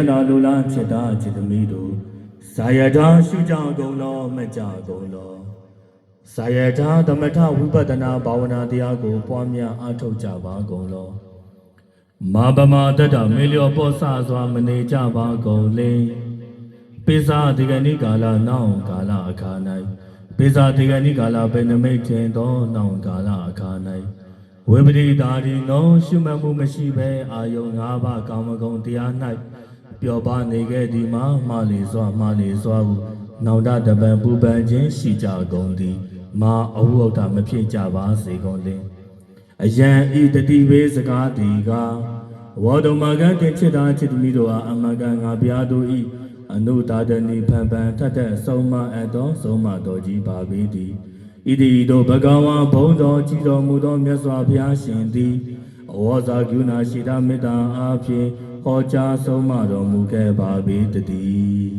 အနာလိုလားချစ်တာချစ်သမီးတို့ဇာယတာရှုကြကုန်လောမကြကုန်လောဇာယတာသမထဝိပဿနာဘာဝနာတရားကို ပွားများအားထုတ်ကြပါကုန်လောမာပမာတတ္တမေလျောပောဆစွာမနေကြပါကုန်လေပိဇာဒီကနိကာလနောင်ကာလအခါ၌ပိဇာဒီကနိကာလဘေနမိတ်ခြင်းသောနောင်ကာလအခါ၌ဝိပရိဒါရီနောရှုမှတ်မှုမရှိဘဲအာယုံ၅ပါးကာမဂုဏ်တရား၌ ပျော်ပါနေခဲ့သည်မှာမှားလေစွာမှားလေစွာဟုနောင်တတပံပူပန်ခြင်းရှိကြကုန်သည်မာအဟုဟုတ်တာမဖြစ်ကြပါစေကုန်လင်အယံဤတတိဝေစကားတီကဝေါတုမကံတင်ချစ်တာချစ်သူမိတို့အားအမကံငါပြားတို့ဤအနုတာဒနီဖန်ဖန်ထက်တဲ့ဆုံးမအပ်သောဆုံးမတော်ကြီးပါပေသည်ဣတိတို့ဘဂဝါဘုံတော်ကြည်တော်မူသောမြတ်စွာဘုရားရှင်သည်အဝေါဇာကရုဏာရှိတာမေတ္တာအားဖြင့် ဟောကြားဆုံးမတော်မူခဲ့ပါပေတည်း